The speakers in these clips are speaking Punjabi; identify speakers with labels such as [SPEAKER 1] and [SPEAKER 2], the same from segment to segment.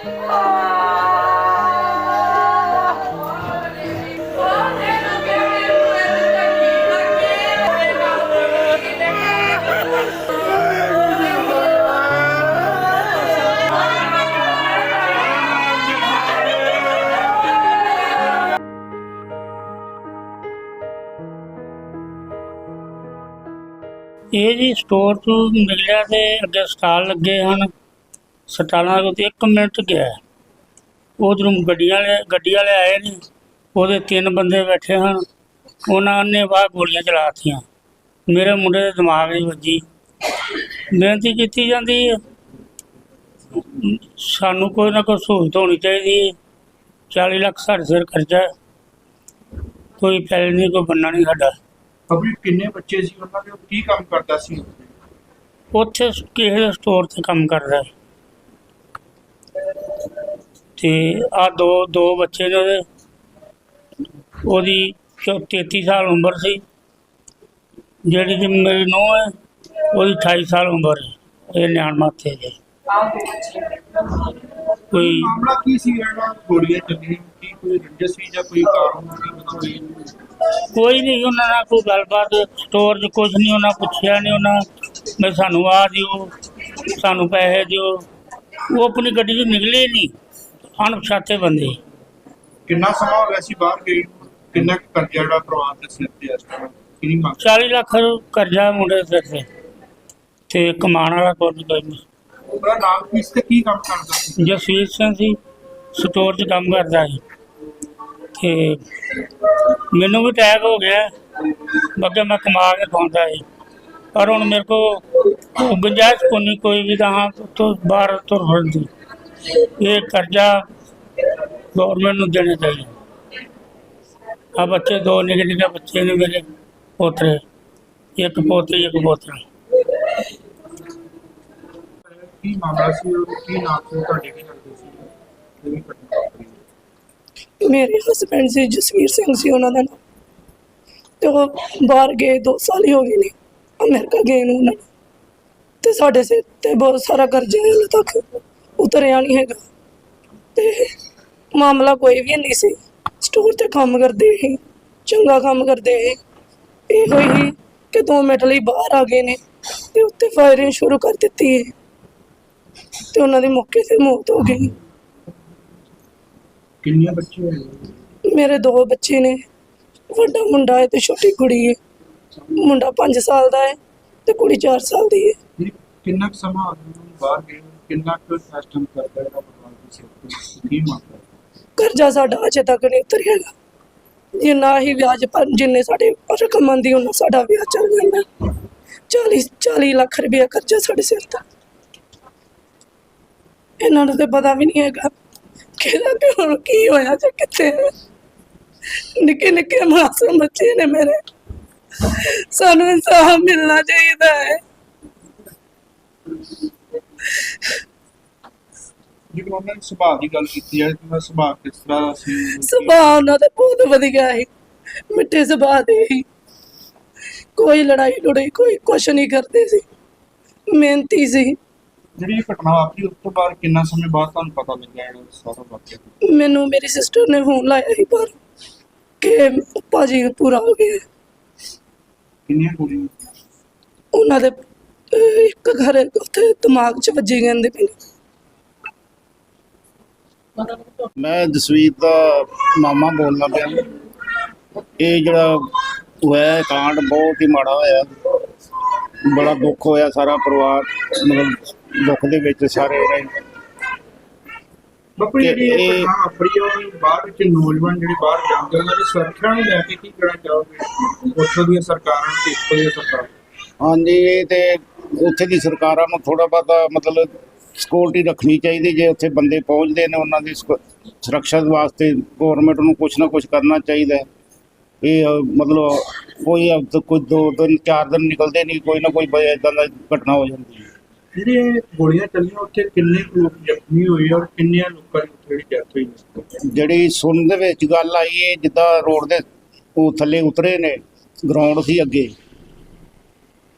[SPEAKER 1] ਇਹ ਜੀ ਸਟੋਰ ਤੋਂ ਮਿਲਿਆ ਤੇ ਅੱਗੇ ਸਟਾਲ ਲੱਗੇ ਹਨ। ਸਟਾਲਾਂ ਉੱਤੇ 1 ਮਿੰਟ ਗਿਆ। ਉਧਰੋਂ ਗੱਡੀਆਂ ਵਾਲੇ ਗੱਡੀ ਵਾਲੇ ਆਏ ਨੇ। ਉਹਦੇ ਤਿੰਨ ਬੰਦੇ ਬੈਠੇ ਹਨ। ਉਹਨਾਂ ਨੇ ਬਾਹਰ ਗੋਲੀਆਂ ਚਲਾਤੀਆਂ। ਮੇਰੇ ਮੁੰਡੇ ਦੇ ਦਿਮਾਗ 'ਚ ਵੱਜੀ। ਬੇਨਤੀ ਕੀਤੀ ਜਾਂਦੀ ਹੈ। ਸਾਨੂੰ ਕੋਈ ਨਾ ਕੋਈ ਸਹੂਲਤ ਹੋਣੀ ਚਾਹੀਦੀ ਹੈ। 40 ਲੱਖ ਸਾਡੇ ਸਿਰ ਹੈ। ਕੋਈ ਪੈਸੇ ਨਹੀਂ ਕੋਈ ਬੰਨਾ ਨਹੀਂ ਸਾਡਾ।
[SPEAKER 2] ਅਭੀ ਕਿੰਨੇ ਬੱਚੇ ਸੀ ਉਹਨਾਂ ਦੇ? ਉਹ ਕੀ ਕੰਮ ਕਰਦਾ ਸੀ?
[SPEAKER 1] ਉੱਥੇ ਕਿਸੇ ਸਟੋਰ ਤੇ ਕੰਮ ਕਰਦਾ ਹੈ। ਤੇ ਆ ਦੋ ਦੋ ਬੱਚੇ ਨੇ ਉਹਦੇ। ਉਹਦੀ ਚੌ- 33 ਸਾਲ ਉਮਰ ਸੀ। ਜਿਹੜੀ ਕਿ ਮੇਰੀ ਨੂੰਹ ਹੈ ਉਹਦੀ 28 ਸਾਲ ਉਮਰ ਹੈ। ਇਹ ਨਿਆਣ ਮਾਥੇ ਦੇ। ਕੋਈ
[SPEAKER 2] ਮਾਮਲਾ ਕੀ ਸੀ? ਜਿਹੜਾ ਗੋਲੀਆਂ ਚੱਲੀਆਂ ਕੀ ਕੋਈ ਰੰਜਿਸ਼ ਸੀ ਜਾਂ ਕੋਈ ਕਾਰਨ ਸੀ? ਕੋਈ
[SPEAKER 1] ਕੋਈ ਨਹੀਂ ਉਹਨਾਂ ਨਾਲ ਕੋਈ ਗੱਲਬਾਤ ਸਟੋਰ 'ਚ ਕੁਝ ਨਹੀਂ ਉਹਨਾਂ ਪੁੱਛਿਆ ਨਹੀਂ ਉਹਨਾਂ ਮੈਂ ਸਾਨੂੰ ਆ ਦਿਓ ਸਾਨੂੰ ਪੈਸੇ ਦਿਓ। ਉਹ ਆਪਣੀ ਗੱਡੀ 'ਚ ਨਿਕਲੇ ਨਹੀਂ ਅਣਪਛਾਤੇ ਬੰਦੇ।
[SPEAKER 2] ਕਿੰਨਾ ਸਮਾਂ ਹੋ ਗਿਆ ਸੀ ਬਾਹਰ ਗਏ ਨੂੰ? ਕਿੰਨਾ ਕੁ ਕਰਜ਼ਾ ਜਿਹੜਾ ਪਰਿਵਾਰ ਦੇ ਸਿਰ ਤੇ ਇਸ ਟਾਈਮ ਕਿੰਨੀ ਮੰਗ?
[SPEAKER 1] 40 ਲੱਖ ਕਰਜ਼ਾ ਮੁੰਡੇ ਦੇ ਸਿਰ ਤੇ। ਤੇ ਕਮਾਉਣ ਵਾਲਾ ਕੋਈ ਨਹੀਂ ਕੋਈ ਨਹੀਂ।
[SPEAKER 2] ਉਹਦਾ ਨਾਮ ਕੀ ਸੀ ਤੇ ਕੀ ਕੰਮ ਕਰਦਾ ਸੀ?
[SPEAKER 1] ਜਸਵੀਰ ਸਿੰਘ ਸੀ ਸਟੋਰ 'ਚ ਕੰਮ ਕਰਦਾ ਸੀ। ਤੇ ਮੈਨੂੰ ਵੀ ਅਟੈਕ ਹੋ ਗਿਆ। ਅੱਗੇ ਮੈਂ ਕਮਾ ਕੇ ਖਾਂਦਾ ਸੀ। ਪਰ ਹੁਣ ਮੇਰੇ ਕੋ ਗੁੰਜਾਇਸ਼ ਕੋਈ ਨਹੀਂ ਕੋਈ ਵੀ ਤਾਂ ਤੋਂ ਬਾਹਰ ਤੁਰ ਫਿਰਦੀ। ਇਹ ਕਰਜ਼ਾ ਗਵਰਨਮੈਂਟ ਨੂੰ ਦੇਣਾ ਚਾਹੀਦਾ। ਆ ਬੱਚੇ ਦੋ ਨਿੱਕੇ ਨਿੱਕੇ ਬੱਚੇ ਨੇ ਮੇਰੇ ਪੋਤਰੇ। ਇੱਕ ਪੋਤੀ ਇੱਕ ਪੋਤਰਾ।
[SPEAKER 2] ਕੀ ਮਾਮਲਾ ਸੀ ਔਰ ਕੀ ਨਾਮ ਸੀ? ਤੁਹਾਡੇ ਕੀ ਲੱਗਦੇ ਸੀ? ਜਿਹੜੀ ਘਟਨਾ ਵਾਪਰੀ
[SPEAKER 3] ਮੇਰੇ ਹਸਬੰਡ ਸੀ ਜਸਵੀਰ ਸਿੰਘ ਸੀ ਉਹਨਾਂ ਦਾ ਨਾਮ। ਤੇ ਉਹ ਬਾਹਰ ਗਏ 2 ਸਾਲ ਹੀ ਹੋ ਗਏ ਨੇ। ਅਮਰੀਕਾ ਗਏ ਨੂੰ ਉਹਨਾਂ ਤੇ ਸਾਡੇ ਸਿਰ ਤੇ ਬਹੁਤ ਸਾਰਾ ਕਰਜ਼ਾ ਹੈ ਹਲੇ ਤੱਕ। ਉਤਰਿਆ ਨਹੀਂ ਹੈਗਾ। ਤੇ ਮਾਮਲਾ ਕੋਈ ਵੀ ਨਹੀਂ ਸੀ। ਸਟੋਰ ਤੇ ਕੰਮ ਕਰਦੇ ਸੀ। ਚੰਗਾ ਕੰਮ ਕਰਦੇ ਸੀ। ਇਹੋ ਹੀ ਕਿ 2 ਮਿੰਟ ਲਈ ਬਾਹਰ ਆ ਗਏ ਨੇ ਤੇ ਉੱਤੇ ਫਾਇਰਿੰਗ ਸ਼ੁਰੂ ਕਰ ਦਿੱਤੀ ਹੈ ਤੇ ਉਹਨਾਂ ਦੀ ਮੌਕੇ ਤੇ ਮੌਤ ਹੋ ਗਈ।
[SPEAKER 2] ਕਿੰਨੇ ਬੱਚੇ ਹੋਏ
[SPEAKER 3] ਮੇਰੇ ਦੋ ਬੱਚੇ ਨੇ। ਵੱਡਾ ਮੁੰਡਾ ਹੈ ਤੇ ਛੋਟੀ ਕੁੜੀ ਹੈ ਮੁੰਡਾ 5 ਸਾਲ ਦਾ ਹੈ ਤੇ ਕੁੜੀ 4 ਸਾਲ ਦੀ ਹੈ
[SPEAKER 2] ਕਿੰਨਾ ਕੁ ਸਮਾਂ ਬਾਹਰ ਗਏ? ਕਿੰਨਾ ਕੁ ਸਿਸਟਮ ਕਰਦਾ ਜਿਹੜਾ ਪਰਿਵਾਰ ਦੇ ਸਿਰ ਕੀ ਮੰਗਦਾ
[SPEAKER 3] ਕਰਜ਼ਾ ਸਾਡਾ ਅਜੇ ਤੱਕ ਨਹੀਂ ਉਤਰਿਆ ਹੈਗਾ। ਜਿੰਨਾ ਹੀ ਵਿਆਜ ਪਰ ਜਿੰਨੇ ਸਾਡੇ ਰਕਮ ਆਉਂਦੀ ਉਹਨਾਂ ਸਾਡਾ ਵਿਆਜ ਚੱਲ ਜਾਂਦਾ। 40 40 ਲੱਖ ਰੁਪਏ ਕਰਜ਼ਾ ਸਾਡੇ ਸਿਰ ਦਾ ਇਹਨਾਂ ਨੂੰ ਤੇ ਪਤਾ ਵੀ ਨਹੀਂ ਹੈਗਾ। ਕਿਹਦਾ ਤੇ ਹੁਣ ਕੀ ਹੋਇਆ ਜਾਂ ਕਿੱਥੇ ਨਿੱਕੇ ਨਿੱਕੇ ਮਾਸੂਮ ਬੱਚੇ ਨੇ ਮੇਰੇ। ਸਾਨੂੰ ਇਨਸਾਫ ਮਿਲਣਾ ਚਾਹੀਦਾ ਹੈ।
[SPEAKER 2] ਜਿਵੇਂ ਉਹਨਾਂ ਨੇ ਸੁਭਾਅ ਦੀ ਗੱਲ ਕੀਤੀ ਹੈ ਕਿ ਸੁਭਾਅ ਕਿਸ ਤਰ੍ਹਾਂ ਦਾ ਸੀ?
[SPEAKER 3] ਸੁਭਾਅ ਉਹਨਾਂ ਦਾ ਬਹੁਤ ਵਧੀਆ ਹੈ ਮਿੱਠੇ ਸੁਭਾਅ ਦੇ ਸੀ। ਕੋਈ ਲੜਾਈ ਲੜਾਈ ਕੋਈ ਕੁਛ ਨਹੀਂ ਕਰਦੇ ਸੀ। ਮਿਹਨਤੀ ਸੀ।
[SPEAKER 2] ਜਿਹੜੀ ਇਹ ਘਟਨਾ ਵਾਪਰੀ ਉਸ ਤੋਂ ਬਾਅਦ ਕਿੰਨਾ ਸਮੇਂ ਬਾਅਦ ਤੁਹਾਨੂੰ ਪਤਾ ਲੱਗਿਆ ਜਿਹੜਾ ਸਾਰਾ ਵਾਕਿਆ?
[SPEAKER 3] ਮੈਨੂੰ ਮੇਰੀ ਸਿਸਟਰ ਨੇ ਫੋਨ ਲਾਇਆ ਸੀ ਪਰ ਕਿ ਭਾਜੀ ਪੂਰਾ ਹੋ ਗਿਆ
[SPEAKER 2] ਕਿੰਨੀਆਂ ਕੁੜੀਆਂ?
[SPEAKER 3] ਉਹਨਾਂ ਦੇ ਅਹ, ਇੱਕ ਘਰ ਉੱਥੇ ਦਿਮਾਗ 'ਚ ਵੱਜੀ ਕਹਿੰਦੇ ਨੇ।
[SPEAKER 4] ਮੈਂ ਜਸਵੀਰ ਦਾ ਮਾਮਾ ਬੋਲਦਾ ਪਿਆ। ਇਹ ਜਿਹੜਾ ਹੋਇਆ ਕਾਂਡ ਬਹੁਤ ਹੀ ਮਾੜਾ ਹੋਇਆ। ਬੜਾ ਦੁੱਖ ਹੋਇਆ ਸਾਰਾ ਪਰਿਵਾਰ ਮਤਲਬ ਦੁੱਖ ਦੇ ਵਿੱਚ ਸਾਰੇ ਰਹੇ। ਤੇ
[SPEAKER 2] ਜਿਹੜੀ ਇਹ ਘਟਨਾ ਵਾਪਰੀ ਹੈ ਉਹ ਬਾਹਰ ਵਿੱਚ ਨੌਜਵਾਨ ਜਿਹੜੇ ਬਾਹਰ ਜਾਂਦੇ ਉਹਨਾਂ ਦੀ ਸੁਰੱਖਿਆ ਨੂੰ ਲੈ ਕੇ ਕੀ ਕਹਿਣਾ ਚਾਹੋਗੇ? ਉੱਥੋਂ ਦੀਆਂ ਸਰਕਾਰਾਂ ਤੇ ਇੱਥੋਂ ਦੀਆਂ ਸਰਕਾਰਾਂ?
[SPEAKER 4] ਹਾਂਜੀ ਇਹ ਤੇ ਉੱਥੇ ਦੀ ਸਰਕਾਰਾਂ ਨੂੰ ਥੋੜਾ ਬਹੁਤਾ ਮਤਲਬ ਸਿਕਿਉਰਿਟੀ ਰੱਖਣੀ ਚਾਹੀਦੀ ਜੇ ਉੱਥੇ ਬੰਦੇ ਪਹੁੰਚਦੇ ਨੇ ਉਹਨਾਂ ਦੀ ਸੁਰੱਖਿਆ ਵਾਸਤੇ ਗਵਰਨਮੈਂਟ ਨੂੰ ਕੁਝ ਨਾ ਕੁਝ ਕਰਨਾ ਚਾਹੀਦਾ। ਇਹ ਮਤਲਬ ਕੋਈ ਅਬ ਤੱਕ ਕੋਈ ਦੋ ਦਿਨ ਚਾਰ ਦਿਨ ਨਿਕਲਦੇ ਨਹੀਂ ਕੋਈ ਨਾ ਕੋਈ ਇਦਾਂ ਦਾ ਘਟਨਾ ਹੋ ਜਾਂਦੀ ਹੈ
[SPEAKER 2] ਜਿਹੜੀ ਗੋਲੀਆਂ ਚੱਲੀਆਂ ਉੱਥੇ ਕਿੰਨੇ ਲੋਕ ਜ਼ਖਮੀ ਹੋਏ ਔਰ ਕਿੰਨਿਆਂ ਲੋਕਾਂ ਦੀ ਜਿਹੜੀ ਡੈਥ ਹੋਈ?
[SPEAKER 4] ਜਿਹੜੀ ਸੁਣਨ ਦੇ ਵਿੱਚ ਗੱਲ ਆਈ ਹੈ ਜਿੱਦਾਂ ਰੋਡ ਦੇ ਉਹ ਥੱਲੇ ਉਤਰੇ ਨੇ ਗਰਾਊਂਡ ਸੀ ਅੱਗੇ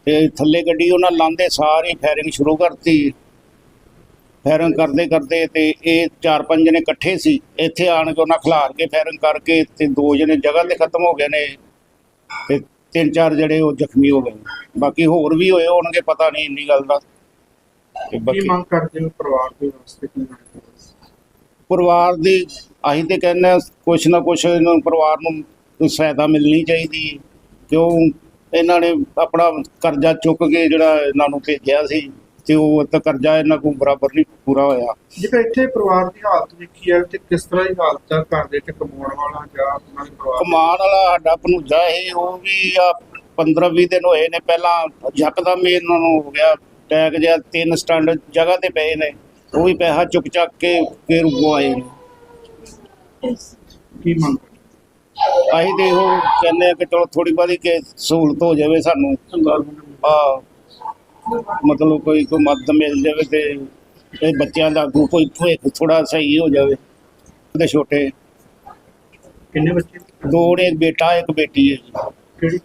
[SPEAKER 4] ਤੇ ਥੱਲੇ ਗੱਡੀ ਉਹਨਾਂ ਲਾਂਦੇ ਸਾਰੀ ਫਾਇਰਿੰਗ ਸ਼ੁਰੂ ਕਰਤੀ ਫਾਇਰਿੰਗ ਕਰਦੇ ਕਰਦੇ ਤੇ ਇਹ ਚਾਰ ਪੰਜ ਜਣੇ ਇਕੱਠੇ ਸੀ। ਇੱਥੇ ਆਣ ਕੇ ਉਹਨਾਂ ਖਿਲਾਰ ਕੇ ਫਾਇਰਿੰਗ ਕਰਕੇ ਤੇ ਦੋ ਜਣੇ ਜਗ੍ਹਾ ਤੇ ਖਤਮ ਹੋ ਗਏ ਨੇ ਤੇ ਤਿੰਨ ਚਾਰ ਜਿਹੜੇ ਉਹ ਜ਼ਖਮੀ ਹੋ ਗਏ। ਬਾਕੀ ਹੋਰ ਵੀ ਹੋਏ ਹੋਣਗੇ ਪਤਾ ਨਹੀਂ ਇੰਨੀ ਗੱਲ ਦਾ। ਤੇ
[SPEAKER 2] ਕੀ ਮੰਗ ਕਰਦੇ ਹੋ ਪਰਿਵਾਰ ਦੇ ਵਾਸਤੇ ਕੀ ਮੰਗ ਕਰਦੇ ਹੋ?
[SPEAKER 4] ਪਰਿਵਾਰ ਦੀ ਅਸੀਂ ਤੇ ਕਹਿੰਦੇ ਹਾਂ ਕੁਛ ਨਾ ਕੁਛ ਇਹਨਾਂ ਨੂੰ ਪਰਿਵਾਰ ਨੂੰ ਸਹਾਇਤਾ ਮਿਲਣੀ ਚਾਹੀਦੀ ਹੈ। ਕਿਉਂ? ਇਹਨਾਂ ਨੇ ਆਪਣਾ ਕਰਜ਼ਾ ਚੁੱਕ ਕੇ ਜਿਹੜਾ ਇਹਨਾਂ ਨੂੰ ਭੇਜਿਆ ਸੀ। ਤੇ ਉਹ ਤਾਂ ਕਰਜ਼ਾ ਇਹਨਾਂ ਕੋਲ ਬਰਾਬਰ ਨਹੀਂ ਪੂਰਾ ਹੋਇਆ।
[SPEAKER 2] ਜੇਕਰ ਇੱਥੇ ਪਰਿਵਾਰ ਦੀ ਹਾਲਤ ਵੇਖੀ ਹੈ ਤੇ ਕਿਸ ਤਰ੍ਹਾਂ ਦੀ ਹਾਲਤ ਹੈ ਘਰ ਦੇ ਵਿੱਚ ਕਮਾਉਣ ਵਾਲਾ ਜਾਂ ਉਹਨਾਂ ਦੇ ਪਰਿਵਾਰ
[SPEAKER 4] ਕਮਾਨ ਵਾਲਾ ਸਾਡਾ ਭਣੂਜਾ ਇਹ ਉਹ ਵੀ ਆ 15 20 ਦਿਨ ਹੋਏ ਨੇ ਪਹਿਲਾਂ ਯਕਦਮ ਹੀ ਇਹਨਾਂ ਨੂੰ ਹੋ ਗਿਆ ਟੈਗ ਜਿਹਾ ਤਿੰਨ ਸਟੈਂਡ ਜਗ੍ਹਾ ਤੇ ਪਏ ਨੇ ਉਹ ਵੀ ਪੈਸਾ ਚੁੱਕ ਚੱਕ ਕੇ ਫਿਰ ਉਗੋ ਆਏ ਨੇ।
[SPEAKER 2] ਕੀ ਮੰਗ
[SPEAKER 4] ਅਸੀਂ ਤੇ ਕਹਿੰਦੇ ਆ ਕਿ ਚਲੋ ਥੋੜੀ ਬਹੁਤੀ ਕਿ ਸਹੂਲਤ ਹੋ ਜਾਵੇ ਸਾਨੂੰ। ਆ ਮਤਲਬ ਕੋਈ ਕੋਈ ਮਦਦ ਮਿਲ ਜਾਵੇ ਤੇ ਇਹ ਬੱਚਿਆਂ ਦਾ ਅੱਗੋਂ ਕੋਈ ਭਵਿੱਖ ਥੋੜਾ ਸਹੀ ਹੋ ਜਾਵੇ ਤੇ ਛੋਟੇ।
[SPEAKER 2] ਕਿੰਨੇ ਬੱਚੇ?
[SPEAKER 4] ਦੋ ਨੇ ਇੱਕ ਬੇਟਾ ਇੱਕ ਬੇਟੀ ਹੈ ਜੀ।
[SPEAKER 2] ਕਿਹੜੀ?